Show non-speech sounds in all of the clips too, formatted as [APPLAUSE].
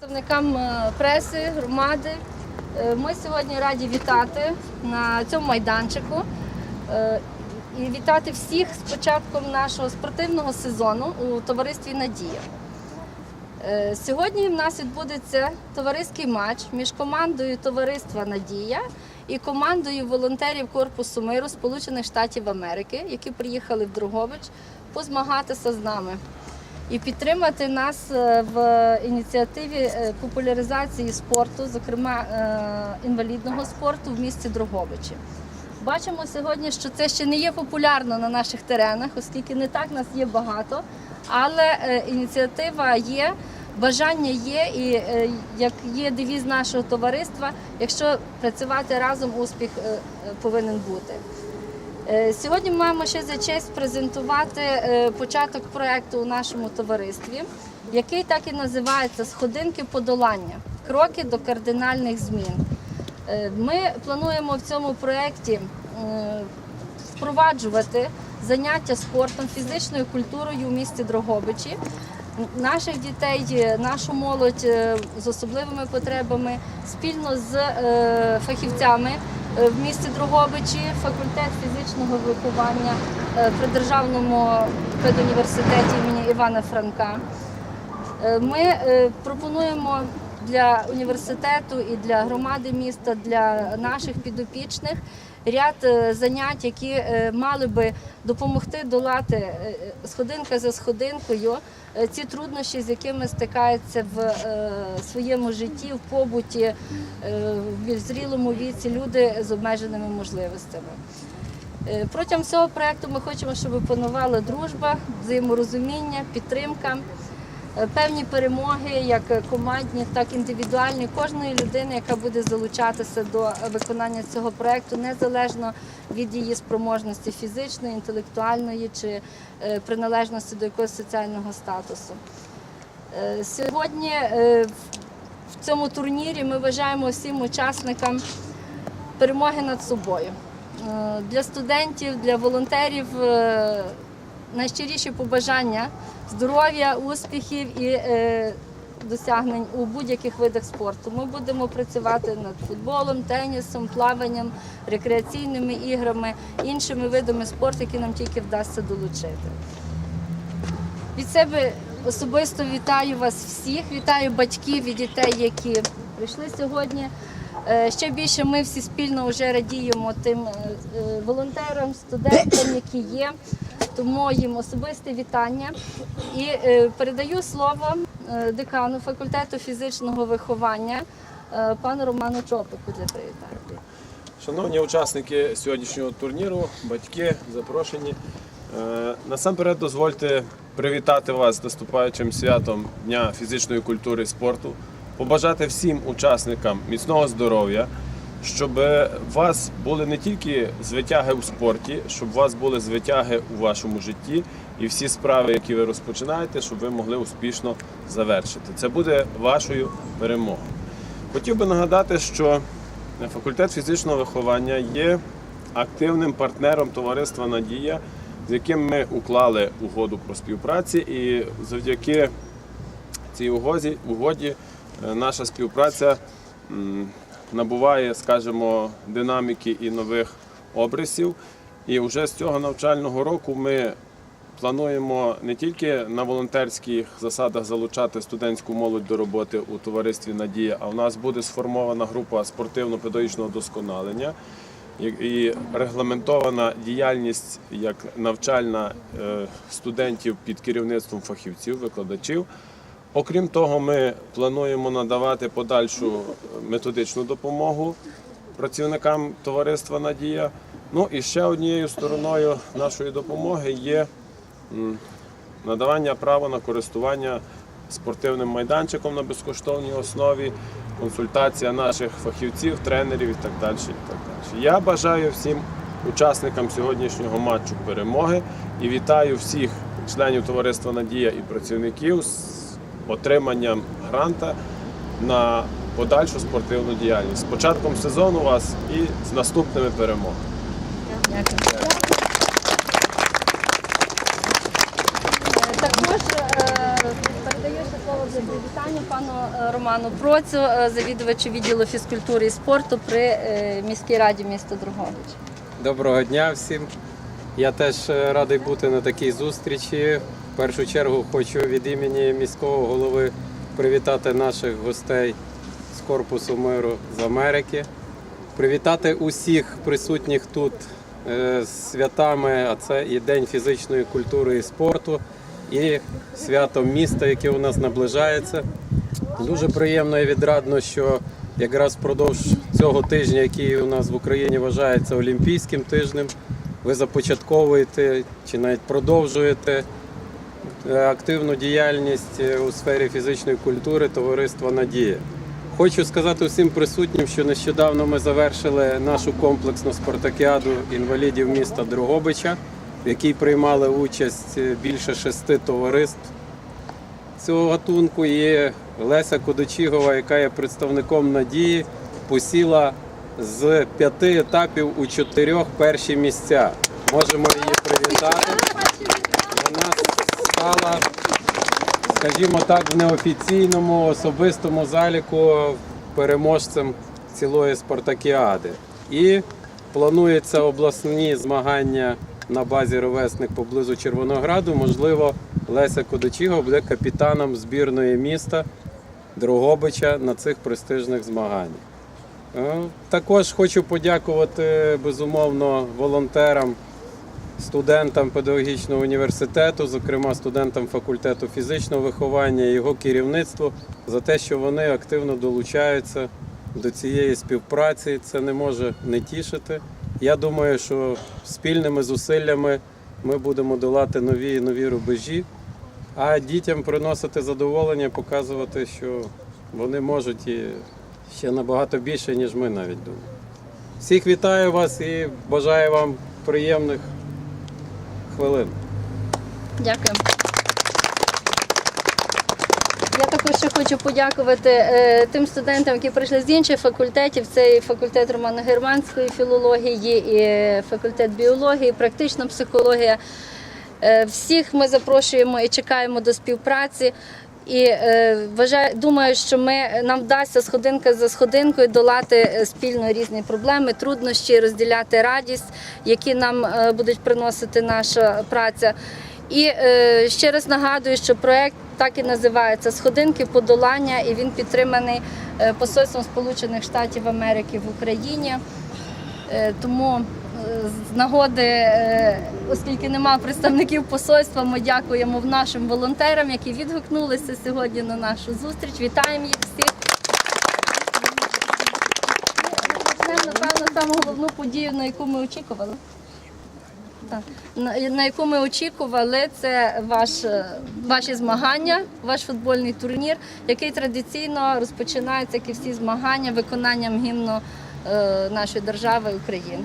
Представникам е, преси, громади. е, Ми сьогодні раді вітати на цьому майданчику е, і вітати всіх з початком нашого спортивного сезону у товаристві Надія. Сьогодні в нас відбудеться товариський матч між командою товариства Надія і командою волонтерів Корпусу миру Сполучених Штатів Америки, які приїхали в Другобич позмагатися з нами і підтримати нас е, в ініціативі е, популяризації спорту, зокрема е, інвалідного спорту в місті Дрогобичі. Бачимо сьогодні, що це ще не є популярно на наших теренах, оскільки не так нас є багато, але ініціатива є. Бажання є, і як є девіз нашого товариства, якщо працювати разом, успіх повинен бути. Е, Сьогодні ми маємо ще за честь презентувати е, початок проєкту у нашому товаристві, який так і називається Сходинки подолання. Кроки до кардинальних змін. Е, Ми плануємо в цьому проєкті впроваджувати заняття спортом, фізичною культурою у місті Дрогобичі. Наших дітей, нашу молодь з особливими потребами спільно з фахівцями в місті Другобичі, факультет фізичного виховання е, при державному педуніверситеті імені Івана Франка. Е, Ми е, пропонуємо для університету і для громади міста, для наших підопічних ряд е, занять, які е, мали би допомогти долати е, сходинка за сходинкою е, ці труднощі, з якими стикаються в е, своєму житті, в побуті, е, в зрілому віці люди з обмеженими можливостями. Е, Протягом цього проєкту ми хочемо, щоб панувала дружба, взаєморозуміння, підтримка, е, певні перемоги, як командні, так і індивідуальні, кожної людини, яка буде залучатися до виконання цього проєкту, незалежно від її спроможності фізичної, інтелектуальної чи е, приналежності до якогось соціального статусу. Е, Сьогодні е, в- цьому турнірі ми бажаємо всім учасникам перемоги над собою. Е, Для студентів, для волонтерів е, найщиріші побажання здоров'я, успіхів і е, досягнень у будь-яких видах спорту. Ми будемо працювати над футболом, тенісом, плаванням, рекреаційними іграми, іншими видами спорту, які нам тільки вдасться долучити. Від себе особисто вітаю вас всіх, вітаю батьків і дітей, які прийшли сьогодні. Е, Ще більше ми всі спільно вже радіємо тим е, е, волонтерам, студентам, які є. Тому їм особисте вітання. І е, передаю слово е, декану факультету фізичного виховання е, пану Роману Чопику для привітання. Шановні учасники сьогоднішнього турніру, батьки запрошені. Насамперед дозвольте привітати вас з наступаючим святом Дня фізичної культури і спорту, побажати всім учасникам міцного здоров'я, щоб у вас були не тільки звитяги у спорті, щоб у вас були звитяги у вашому житті і всі справи, які ви розпочинаєте, щоб ви могли успішно завершити. Це буде вашою перемогою. Хотів би нагадати, що факультет фізичного виховання є активним партнером товариства Надія, з яким ми уклали угоду про співпраці, і завдяки цій угоді, угоді е, наша співпраця набуває, скажімо, динаміки і нових обрисів. І вже з цього навчального року ми плануємо не тільки на волонтерських засадах залучати студентську молодь до роботи у товаристві Надія, а в нас буде сформована група спортивно-педагогічного досконалення і- регламентована діяльність як навчальна е, студентів під керівництвом фахівців, викладачів. Окрім того, ми плануємо надавати подальшу методичну допомогу працівникам товариства Надія. Ну і ще однією стороною нашої допомоги є надавання права на користування спортивним майданчиком на безкоштовній основі, консультація наших фахівців, тренерів і так далі. І так далі. Я бажаю всім учасникам сьогоднішнього матчу перемоги і вітаю всіх членів товариства Надія і працівників отриманням гранта на подальшу спортивну діяльність. З початком сезону вас і з наступними перемогами. Дякую. Також е, передаю ще слово Добре, привітання пану е, Роману Процю, е, завідувачу відділу фізкультури і спорту при міській раді міста Дрогобич. Доброго дня всім. Я теж радий бути на такій зустрічі. В першу чергу хочу від імені міського голови привітати наших гостей з Корпусу миру з Америки, привітати усіх присутніх тут е, святами, а це і День фізичної культури і спорту, і свято міста, яке у нас наближається. Дуже приємно і відрадно, що якраз впродовж цього тижня, який у нас в Україні вважається Олімпійським тижнем, ви започатковуєте чи навіть продовжуєте активну діяльність е, у сфері фізичної культури товариства Надія. Хочу сказати усім присутнім, що нещодавно ми завершили нашу комплексну спартакіаду інвалідів міста Дрогобича, в якій приймали участь е, більше шести товариств цього гатунку є Леся Кодочігова, яка є представником надії, посіла з п'яти етапів у чотирьох перші місця. Можемо її привітати. Вона скажімо так, в неофіційному особистому заліку переможцем цілої спартакіади. І планується обласні змагання на базі ровесник поблизу Червонограду. Можливо, Леся Кодочіго буде капітаном збірної міста Дрогобича на цих престижних змаганнях. Е, Також хочу подякувати безумовно волонтерам, студентам педагогічного університету, зокрема студентам факультету фізичного виховання його керівництву за те, що вони активно долучаються до цієї співпраці. Це не може не тішити. Я думаю, що спільними зусиллями ми будемо долати нові і нові рубежі, а дітям приносити задоволення, показувати, що вони можуть і ще набагато більше, ніж ми навіть думаємо. Всіх вітаю вас і бажаю вам приємних хвилин. Дякую. Я також ще хочу подякувати е, тим студентам, які прийшли з інших факультетів. Це і факультет романо-германської філології, і факультет біології, практична психологія. Е, всіх ми запрошуємо і чекаємо до співпраці. І е, вважаю, думаю, що ми нам вдасться сходинка за сходинкою долати е, спільно різні проблеми, труднощі, розділяти радість, які нам е, будуть приносити наша праця. І ще раз нагадую, що проект так і називається Сходинки подолання, і він підтриманий посольством Сполучених Штатів Америки в Україні. Тому з нагоди, е, оскільки нема представників посольства, ми дякуємо нашим волонтерам, які відгукнулися сьогодні на нашу зустріч. Вітаємо їх всіх. Напевно, саму головну подію, на яку ми очікували. Так. На, на яку ми очікували, це ваш, е, ваші змагання, ваш футбольний турнір, який традиційно розпочинається, як і всі змагання, виконанням гімну е, нашої держави України.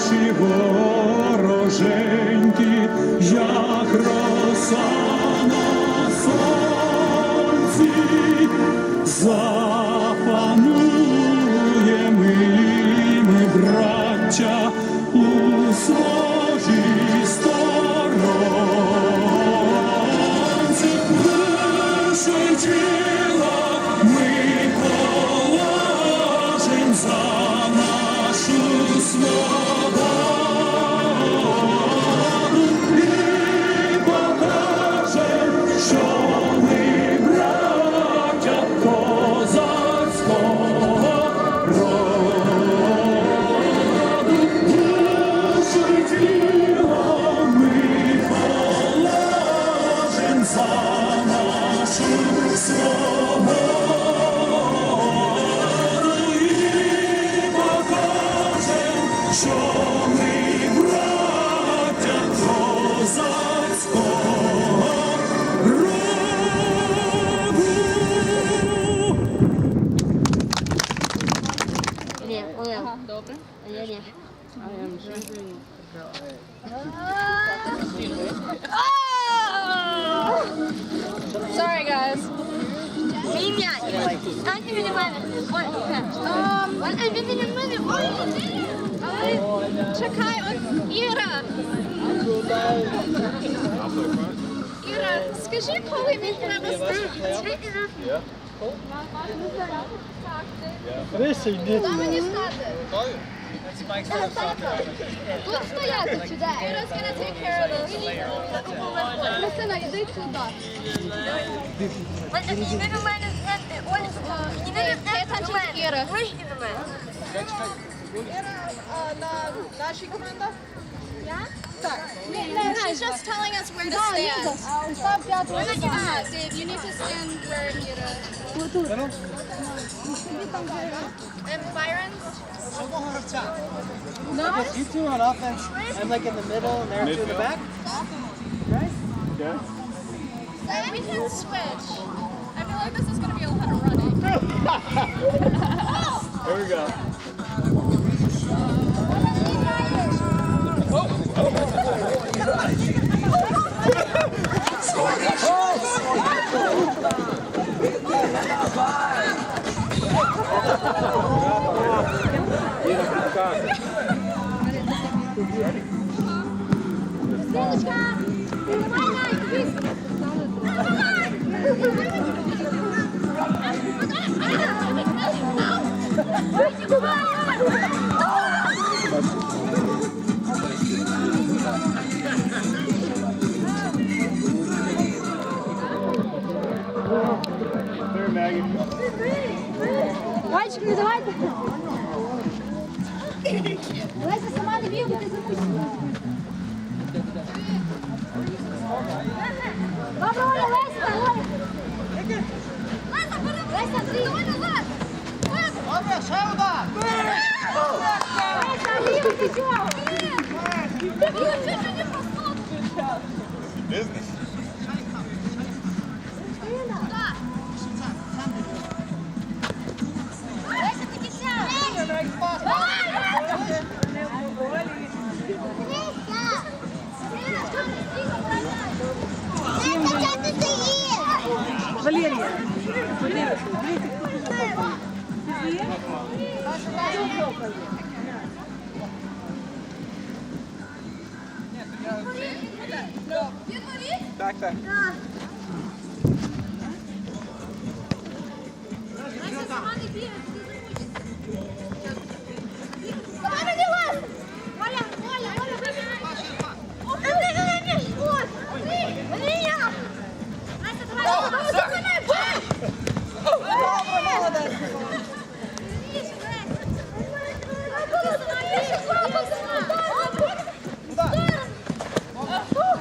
наші вороженьки, як роса на сонці, Тут стояти чи де? Іра's gonna take care of this. Христина, йди сюди. Не до мене знаєте, Оля, не Pay attention to Іра. до мене. No, she's just telling us where to stand. Stop Dave, you need to stand where Ira. And Byron's? No, want. Nice. You two on offense. I'm like in the middle and they're two in the back. Right? Yeah. Then we can switch. I feel like this is going to be a lot of running. [LAUGHS] Here we go. Oh! oh. oh. oh.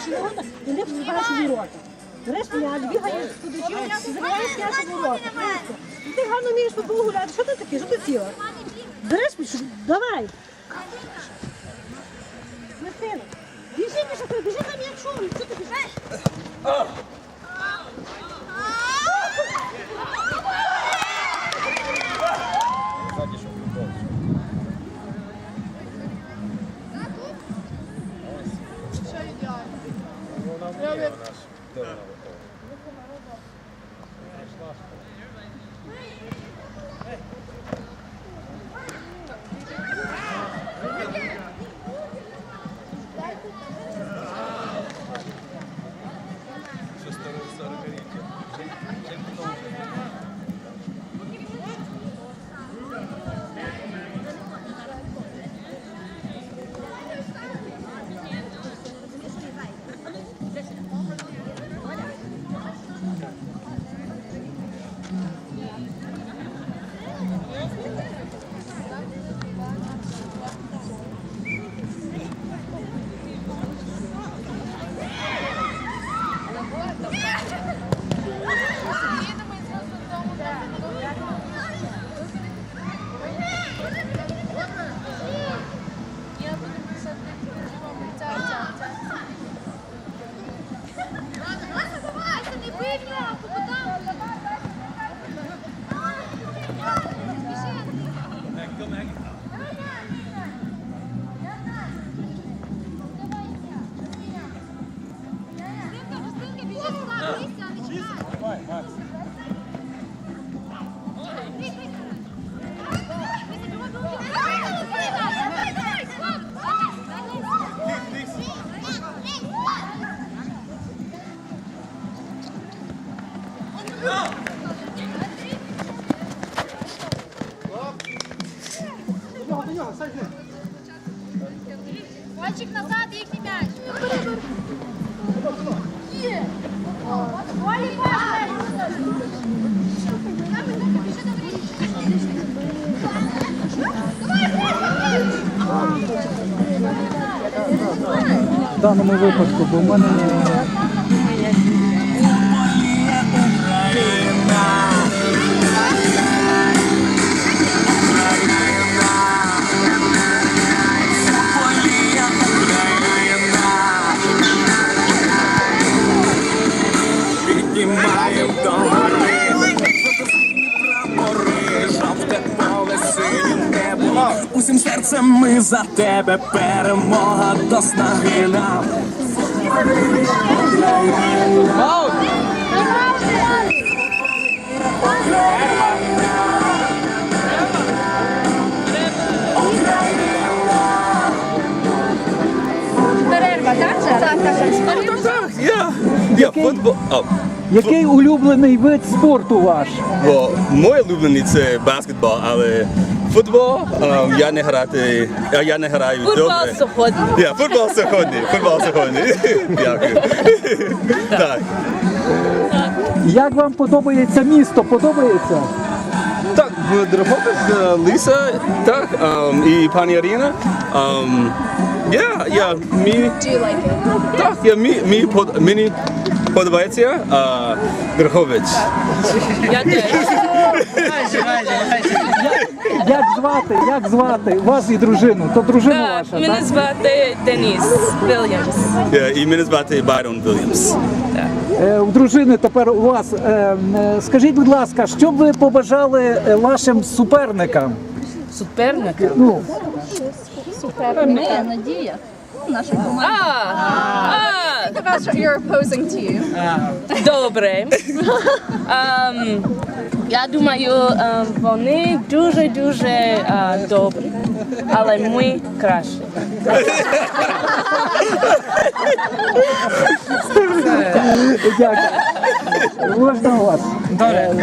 забиваєш ворота, і не забиваєш ворота. Береш м'яч, бігаєш туди, забиваєш м'яч у ворота. Ти гарно вмієш футбол гуляти. Що ти таке? Що ти ціла? Береш м'яч, давай. Мартина, біжи, біжи, біжи за м'ячом. Що ти біжиш? В даному випадку, бо Усім серцем ми за тебе, перемога до снаги нам. Перерва, так? Так, так. Я, я футбол. О, який улюблений вид спорту ваш? бо мой улюблений це баскетбол, але футбол я не грати, а я не граю добре. сьогодні. Я, футбол сьогодні, футбол сьогодні. Дякую. Так. Як вам подобається місто? Подобається? Так, е, Ліса, так, ем, і пані Аріна. Ем, я, я, мені, так, я, мі, мені, под, мені подобається е, Дрогобич. Я теж. Як звати? Як звати вас і дружину? То дружина ваша, Мене так? звати Деніс Вільямс. Е, І мене звати Байрон Вільямс. Е, У дружини тепер у вас. Е, Скажіть, будь ласка, що б ви побажали е, вашим суперникам? Суперник. Ну, Ми, Надія. Наша команда. А, That's what you're opposing to you. добре. Ем, я думаю, ем, вони дуже-дуже е, добрі, але ми краще. дякую. Можна у вас? Добре.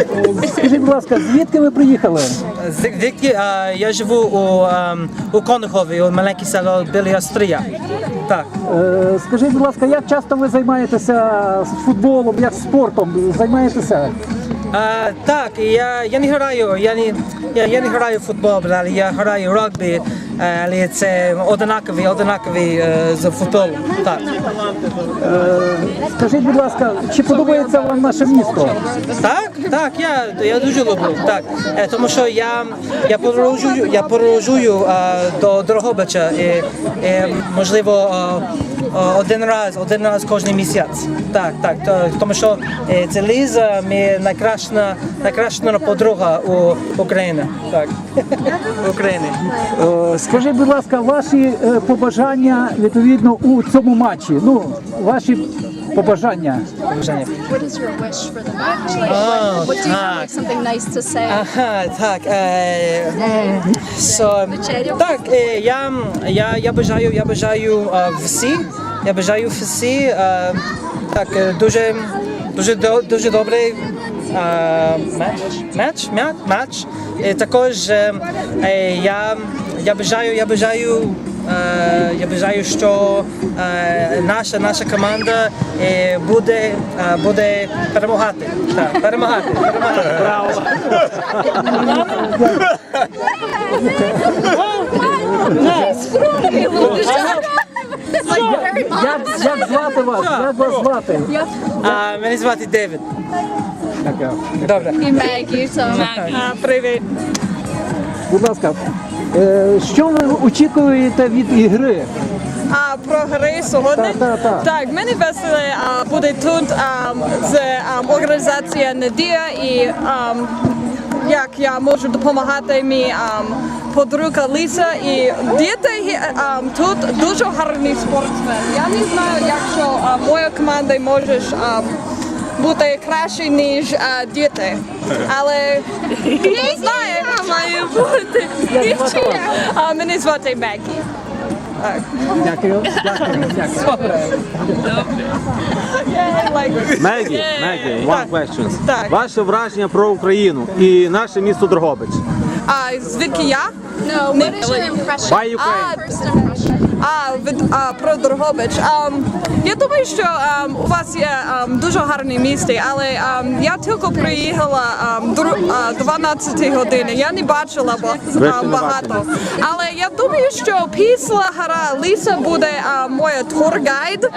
Скажіть, будь ласка, звідки ви приїхали? Звідки я живу у, у Конохові, у маленьке село біля Острія. Так. Е, Скажіть, будь ласка, як часто ви займаєтеся футболом, як спортом? Займаєтеся? А, так, я, я не граю, я не, я, я не граю в футбол, але я граю в е, але це однакові, однакові е, з футболом. Так. Скажіть, будь ласка, чи подобається вам наше місто? Так, так, я, я дуже люблю. Так, Е, тому що я, я подорожую, я подорожую до Дрогобича і, і можливо а, а, один раз, один раз кожен місяць. Так, так, тому що е, це Ліза, мій найкраща, найкраща подруга у Україні. Так. [LAUGHS] Е, Скажіть, будь ласка, ваші е, побажання відповідно у цьому матчі. Ну, ваші побажання. What is your wish for the match? Like, Oh, what, what do you have так. like something nice to say? Ага, так. Е, м, so, так, е, я, я, я бажаю, я бажаю е, всі, я бажаю всі, е, так, е, дуже, дуже, до- дуже добрий е, матч, матч, матч, матч. Також е, е, я, я бажаю, я бажаю, е, я бажаю, що е, наша, наша команда е, буде, е, буде перемагати. Так, перемагати, перемагати. Браво. Як, як звати вас? Як вас звати? А, мене звати Девід. Добре. І Мегі. Привіт. Будь ласка, е, що ви очікуєте від ігри? А про гри сьогодні? Так, так, так. мені весело а, буде тут а, з а, організація Надія і а, як я можу допомагати мій а, подруга Ліса і діти а, тут дуже гарні спортсмени. Я не знаю, якщо а, моя команда може а, бути краще, ніж а, діти. Але не знаю, має бути. А, мене звати Мегі. Дякую. Дякую. Мегі. Мегі, Мегі, one question. Так. Ваше враження про Україну і наше місто Дрогобич. А звідки я? No, what is your impression? Why Ukraine? First impression. А, від, а про Дрогобич. А, я думаю, що а, у вас є а, дуже гарне місто, але а, я тільки приїхала а, дру- а, 12 години. Я не бачила ба- Ви а, багато. Але я думаю, що після гра Ліса буде а, моя тургайд,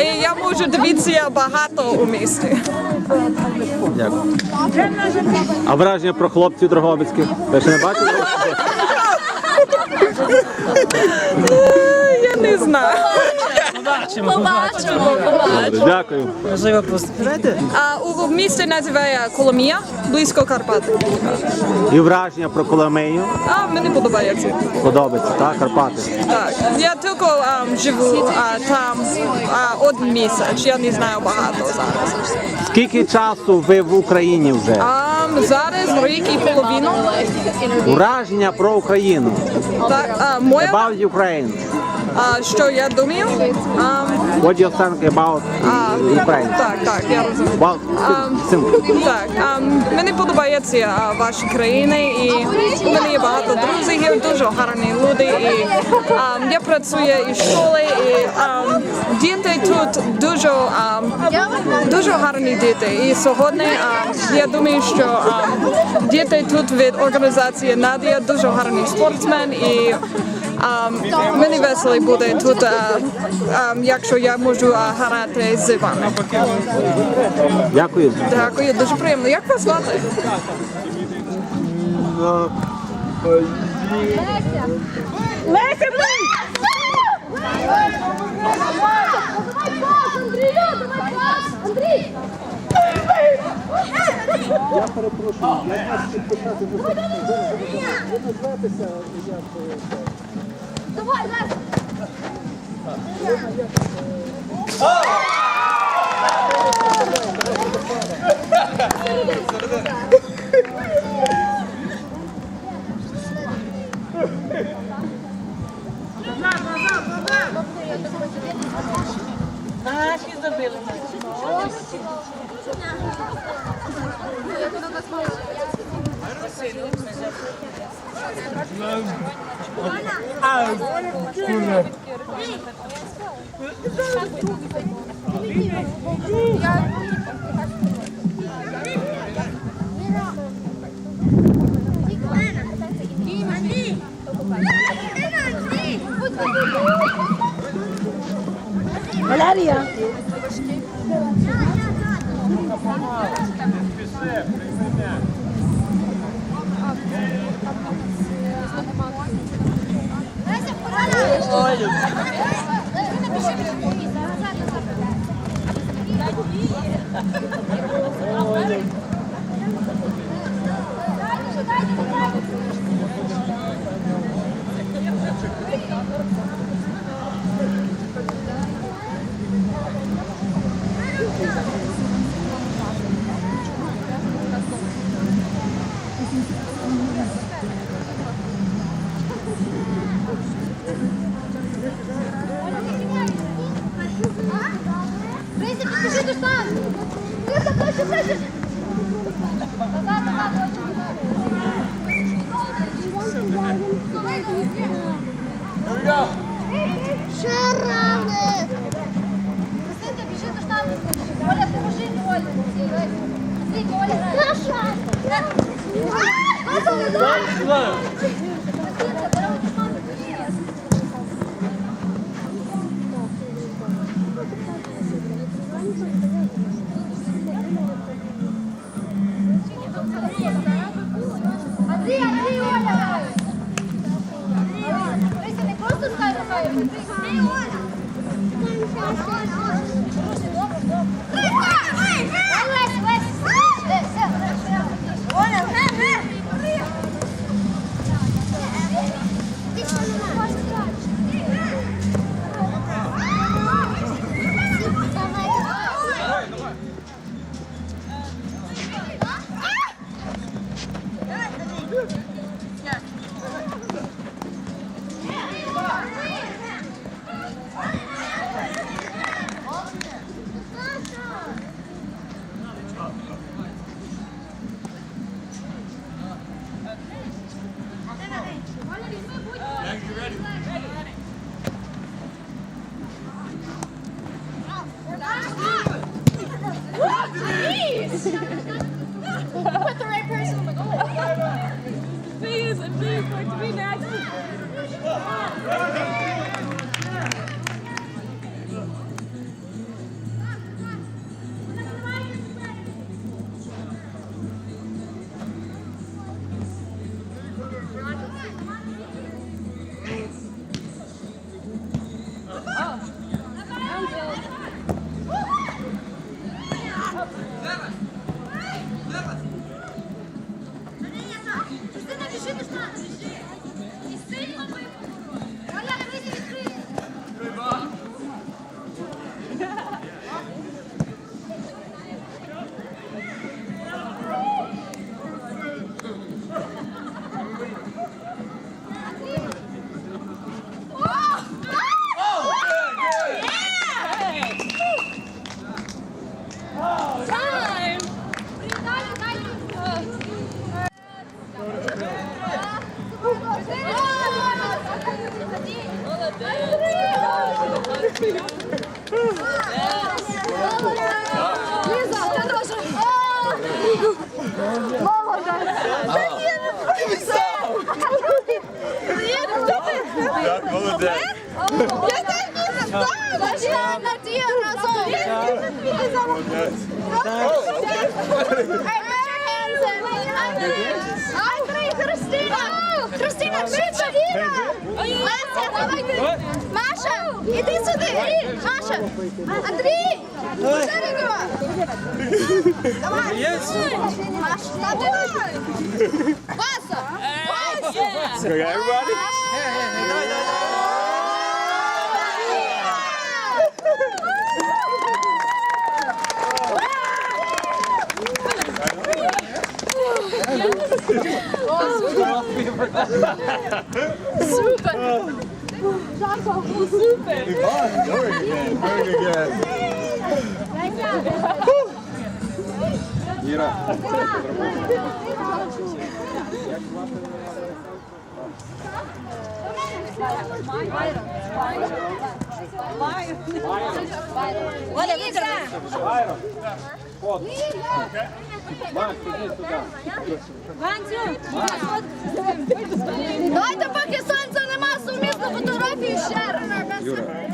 і я можу дивитися багато у місті. Дякую. А враження про хлопців Дрогобицьких? Ви ще не бачили? [LAUGHS] Не знаю. Побачимо, побачимо. Добре, Дякую. А, у місті називає Коломія, близько Карпат. І враження про Коломею А мені подобається. подобається, так, Карпати. Так, я тільки а, живу а, там а, один місяць, я не знаю багато зараз. Скільки часу ви в Україні вже? А, зараз рік і половину. Враження про Україну. Так, а, моя, About Ukraine. Що я думаю? What do you think about Ukraine? так, так, я розумію. Well, simple. Так, а, мені подобається а, ваші країни і у мене є багато друзів, дуже гарні люди. І а, я працюю і в школі, і а, діти тут дуже, а, дуже гарні діти. І сьогодні а, я думаю, що а, діти тут від організації Надія дуже гарний спортсмен і. А, мені весело буде тут, а, а, якщо я можу а, грати з вами. Дякую. Дякую, дуже приємно. Як вас звати? Леся, Андрій, давай пас! Андрій! Я перепрошую, я вас підписати Давай, Леся! Валерія. Yes. Masz na Wasa! Wasa! Okay, everybody? Hey, hey, hey, dawaj, dawaj, dawaj! Super! Super! Yvonne, you're again, very again. Good. Оля, Ліза! Давайте, поки сонця нема, сумісну фотографію ще раз.